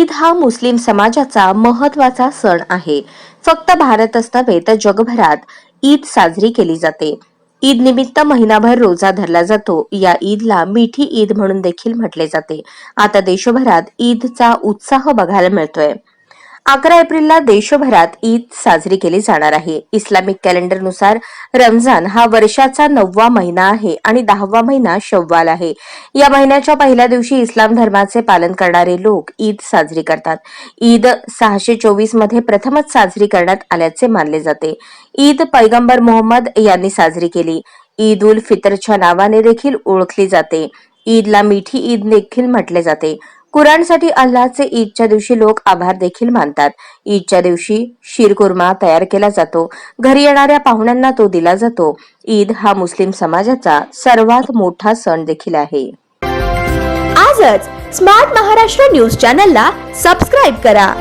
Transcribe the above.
ईद हा मुस्लिम समाजाचा महत्त्वाचा सण आहे. फक्त भारतच नव्हे तर जगभरात ईद साजरी केली जाते. ईद निमित्त महिनाभर रोजा धरला जातो. या ईदला मिठी ईद म्हणून देखील म्हटले जाते. आता देशभरात ईदचा उत्साह बघायला मिळतोय. अकरा एप्रिलला देशभरात ईद साजरी केली जाणार आहे. इस्लामिक कॅलेंडरनुसार रमजान हा वर्षाचा नववा महिना आहे आणि दहावा महिना शव्वाल आहे. या महिन्याच्या पहिल्या दिवशी इस्लाम धर्माचे पालन करणारे लोक ईद साजरी करतात. ईद सहाशे चोवीसमध्ये प्रथमच साजरी करण्यात आल्याचे मानले जाते. ईद पैगंबर मोहम्मद यांनी साजरी केली. ईद उल फितरच्या नावाने देखील ओळखली जाते. ईदला मिठी ईद देखील म्हटले जाते. कुराणसाठी अल्लाचे ईदच्या दिवशी लोक आभार देखील मानतात. ईदच्या दिवशी शीरकुर्मा तयार केला जातो. घरी येणाऱ्या पाहुण्यांना तो दिला जातो. ईद हा मुस्लिम समाजाचा सर्वात मोठा सण देखील आहे. आजच स्मार्ट महाराष्ट्र न्यूज चॅनलला सबस्क्राईब करा.